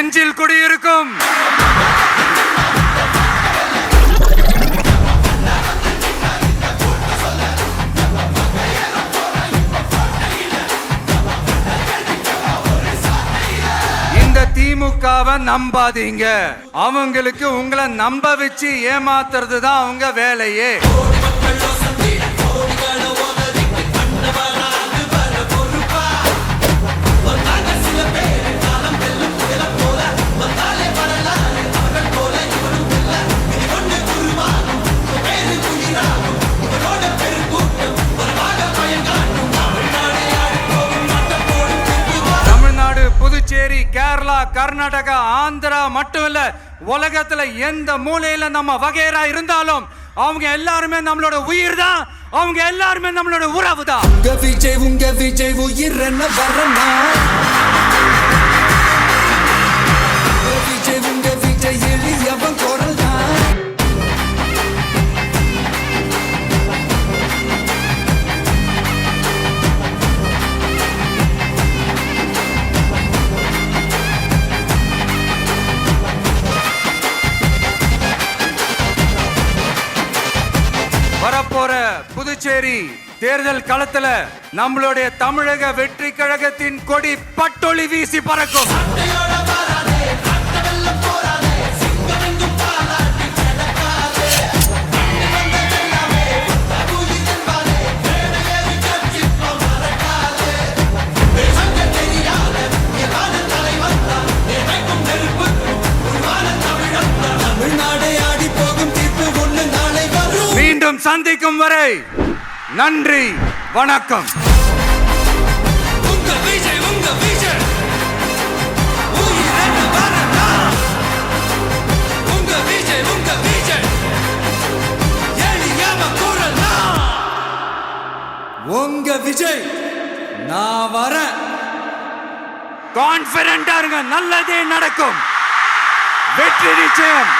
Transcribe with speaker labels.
Speaker 1: நெஞ்சில் குடியிருக்கும். இந்த திமுகவை நம்பாதீங்க. அவங்களுக்கு உங்களை நம்ப வச்சு ஏமாத்துறது தான் அவங்க வேலையே. கேரளா கர்நாடகா ஆந்திரா மட்டும் இல்ல உலகத்துல எந்த மூலையில நம்ம வகையரா இருந்தாலும் அவங்க எல்லாருமே நம்மளோட உயிர் தான் அவங்க எல்லாருமே நம்மளோட உறவு தான்
Speaker 2: உங்க விஜய் உங்க விஜய் உயிர் என்ன வரனா
Speaker 1: புதுச்சேரி தேர்தல் களத்துல நம்மளுடைய தமிழக வெற்றி கழகத்தின் கொடி பட்டொளி வீசி பறக்கும். மீண்டும் சந்திக்கும் வரை நன்றி வணக்கம்.
Speaker 2: உங்க விஜய் உங்க விஜய். உங்க விஜய் உங்க விஜய். உங்க விஜய் நான் வரேன்.
Speaker 1: கான்பிடண்டா இருங்க நல்லதே நடக்கும். வெற்றி நிச்சயம்.